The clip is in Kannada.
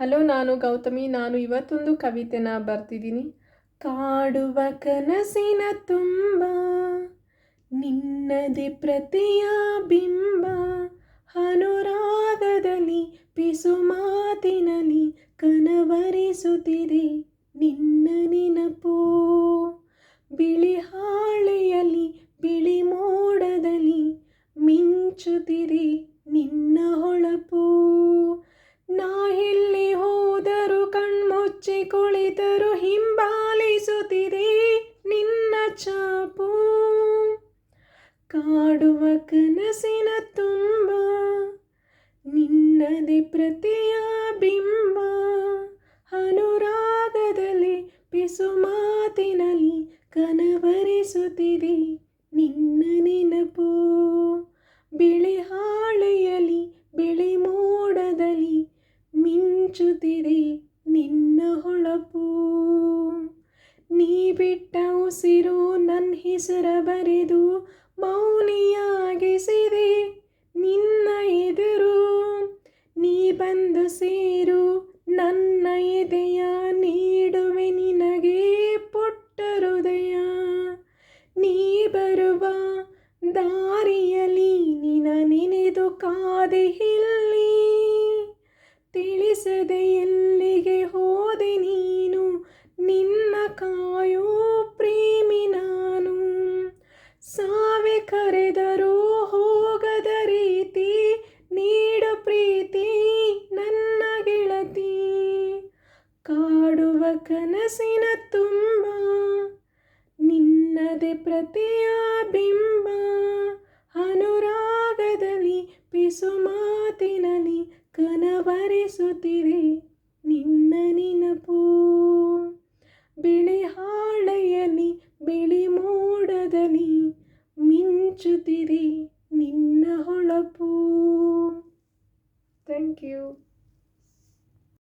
ಹಲೋ, ನಾನು ಗೌತಮಿ. ನಾನು ಇವತ್ತೊಂದು ಕವಿತೆನ ಬರ್ತಿದ್ದೀನಿ ಕಾಡುವ ಕನಸಿನ ತುಂಬ, ನಿನ್ನದೆ ಪ್ರತಿಯ ಬಿಂಬ, ಅನುರಾಗದಲ್ಲಿ ಪಿಸು ಮಾತಿನಲ್ಲಿ ಕನವರಿಸುತ್ತಿದೆ ನಿನ್ನ ನೆನಪು. ಬಿಳಿ ಹಾಳೆಯಲ್ಲಿ ಬಿಳಿ ಮೋಡದಲ್ಲಿ ಮಿಂಚುತ್ತಿದೆ ನಿನ್ನ ಹೊಳಪು. ಕುಳಿತರು ಹಿಂಬಾಲಿಸುತ್ತಿದೆ ನಿನ್ನ ಚಾಪು. ಕಾಡುವ ಕನಸಿನ ತುಂಬ, ನಿನ್ನದೆ ಪ್ರತಿಯ ಬಿಂಬ. ಅನುರಾಗದಲ್ಲಿ ಪಿಸು ಮಾತಿನಲ್ಲಿ ಕನವರಿಸುತ್ತಿದೆ ನಿನ್ನ ನೆನಪು. ಬಿಳಿ ಹಾಳೆಯಲ್ಲಿ ಬಿಳಿ ಮೋಡದಲ್ಲಿ ಮಿಂಚುತ್ತಿದೆ ಬಿಟ್ಟ ಉಸಿರು ನನ್ನ ಹೆಸರ ಬರೆದು ಮೌನಿಯಾಗಿಸಿದೆ ನಿನ್ನ ಎದುರು ನೀ ಬಂದು ಸೇರು ನನ್ನ ಎದೆಯ ಸಾವೆ ಕರೆದರೂ ಹೋಗದ ರೀತಿ, ನೀಡು ಪ್ರೀತಿ ನನ್ನ ಗೆಳತಿ. ಕಾಡುವ ಕನಸಿನ ತುಂಬ, ನಿನ್ನದೆ ಪ್ರತಿಯ ಬಿಂಬ. ಅನುರಾಗದಲ್ಲಿ ಪಿಸು ಮಾತಿನಲ್ಲಿ ಕನವರಿಸುತ್ತಿದೆ ನಿನ್ನ ನೆನಪು. ಬಿಳಿ ಹಾಳೆಯಲ್ಲಿ ಬಿಳಿ ನೀ ಮಿಂಚುತ್ತಿರಿ ನಿನ್ನ ಹೊಳಪು ಥ್ಯಾಂಕ್ ಯು